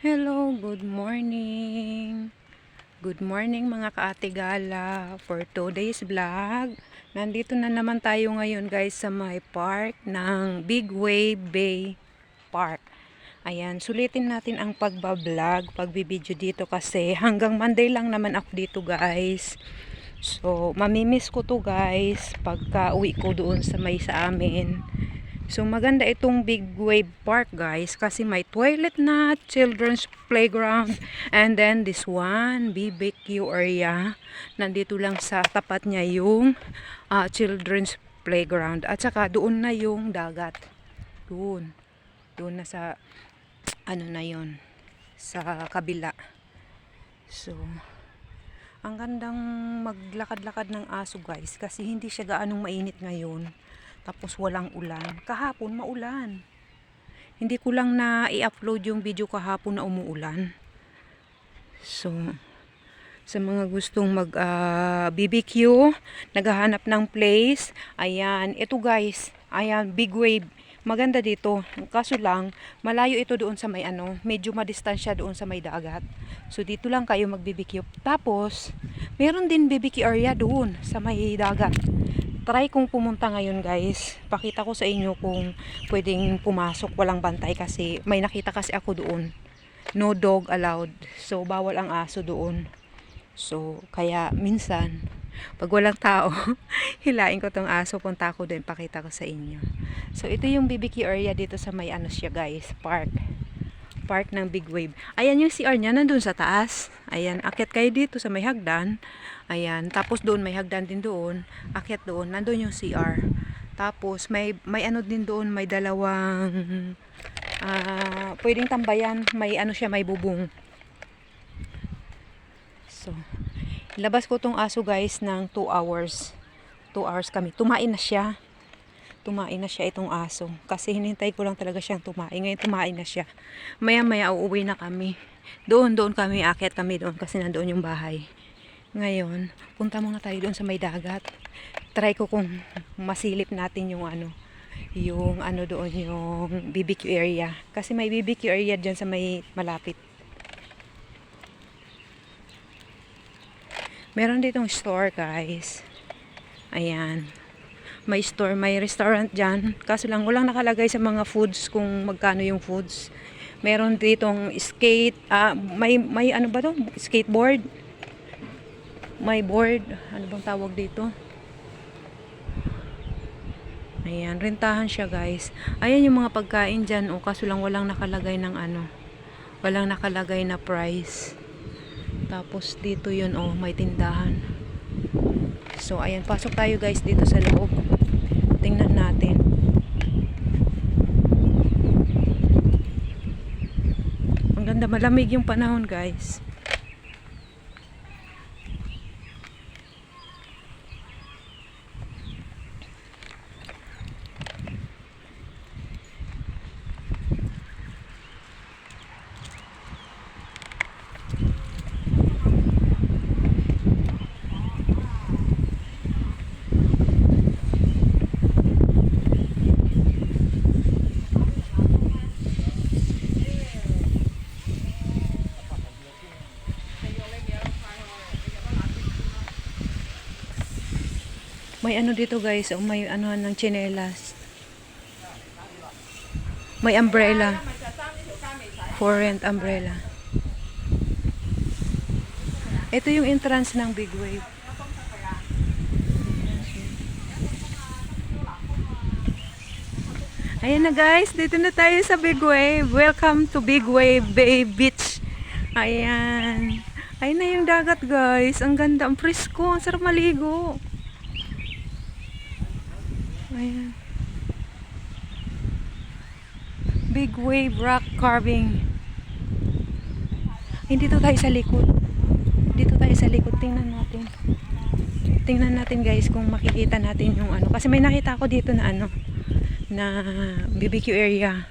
Hello, good morning. Good morning mga kaatigala for today's vlog. Nandito na naman tayo ngayon guys sa may park ng Big Wave Bay Park. Ayan, sulitin natin ang pagbablog, pagbibideo dito kasi hanggang Monday lang naman ako dito guys. So, mamimiss ko to guys pagka uwi ko doon sa may sa amin. So maganda itong Big Wave Park guys kasi may toilet na, children's playground, and then this one, BBQ area. Nandito lang sa tapat niya yung ah, children's playground. At saka doon na yung dagat. Doon. Doon na sa ano na yon sa kabila. So, ang gandang maglakad-lakad ng aso guys kasi hindi siya gaanong mainit ngayon. Tapos walang ulan. Kahapon maulan. Hindi ko lang na i-upload yung video kahapon na umuulan. So, sa mga gustong mag ah, BBQ, naghahanap ng place, ayan, ito guys, ayan, big wave. Maganda dito. Kaso lang, malayo ito doon sa may ano, medyo madistansya doon sa may dagat. So dito lang kayo mag-BBQ. Tapos, meron din BBQ area doon sa may dagat try kong pumunta ngayon guys. Pakita ko sa inyo kung pwedeng pumasok walang bantay kasi may nakita kasi ako doon. No dog allowed. So bawal ang aso doon. So kaya minsan pag walang tao, hilain ko tong aso, punta ako doon, pakita ko sa inyo. So ito yung BBQ area dito sa may ano siya guys, park park ng Big Wave. Ayan yung CR niya, nandun sa taas. Ayan, akyat kayo dito sa may hagdan. Ayan, tapos doon may hagdan din doon. Akyat doon, nandun yung CR. Tapos may may ano din doon, may dalawang ah pwedeng tambayan, may ano siya, may bubong. So, labas ko tong aso guys ng 2 hours. 2 hours kami. Tumain na siya tumain na siya itong aso. Kasi hinintay ko lang talaga siyang tumain. Ngayon tumain na siya. Maya maya uuwi na kami. Doon, doon kami, akyat kami doon kasi nandoon yung bahay. Ngayon, punta muna tayo doon sa may dagat. Try ko kung masilip natin yung ano, yung ano doon, yung BBQ area. Kasi may BBQ area dyan sa may malapit. Meron ditong store guys. Ayan may store, may restaurant dyan. Kaso lang, walang nakalagay sa mga foods kung magkano yung foods. Meron ditong skate, ah, may, may ano ba to? Skateboard. May board. Ano bang tawag dito? Ayan, rentahan siya guys. Ayan yung mga pagkain dyan. O, kaso lang walang nakalagay ng ano. Walang nakalagay na price. Tapos dito yun, oh, may tindahan. So, ayan, pasok tayo guys dito sa loob. Tingnan natin. Ang ganda, malamig yung panahon guys. May ano dito guys, oh, may ano ng chinelas. May umbrella. For rent umbrella. Ito yung entrance ng Big Wave. Ayan na guys, dito na tayo sa Big Wave. Welcome to Big Wave Bay Beach. Ayan. Ayun na yung dagat guys. Ang ganda, ang presko, ang sarap maligo. Ayan. Big wave rock carving. Hindi dito tayo sa likod. Dito tayo sa likod. Tingnan natin. Tingnan natin guys kung makikita natin yung ano. Kasi may nakita ako dito na ano. Na BBQ area.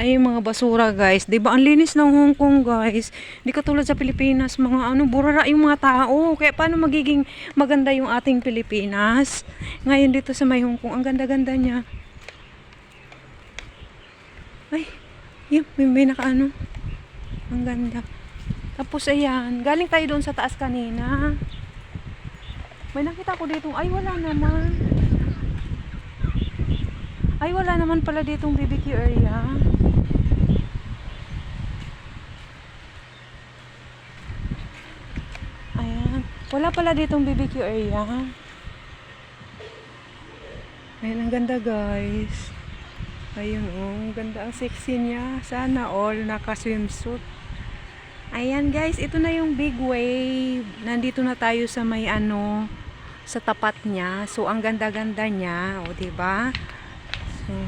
Ay yung mga basura guys. 'Di ba ang linis ng Hong Kong guys? Hindi katulad sa Pilipinas, mga ano, burara yung mga tao. Kaya paano magiging maganda yung ating Pilipinas? Ngayon dito sa may Hong Kong, ang ganda-ganda niya. Ay, yun, may, may nakaano. Ang ganda. Tapos ayan, galing tayo doon sa taas kanina. May nakita ko dito, ay wala naman. Ay wala naman pala ditong BBQ area. Ayan, wala pala ditong BBQ area. Ayan, ang ganda guys. Ayun oh, ganda ang sexy niya. Sana all naka-swimsuit. Ayan guys, ito na yung big wave. Nandito na tayo sa may ano, sa tapat niya. So ang ganda-ganda niya, o di ba? So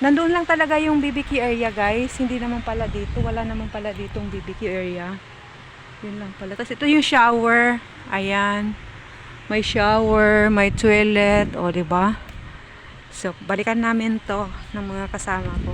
Nandoon lang talaga yung BBQ area guys. Hindi naman pala dito. Wala naman pala ditong BBQ area. Yun lang pala. Tapos ito yung shower. Ayan. May shower, may toilet, o ba? So, balikan namin to ng mga kasama ko.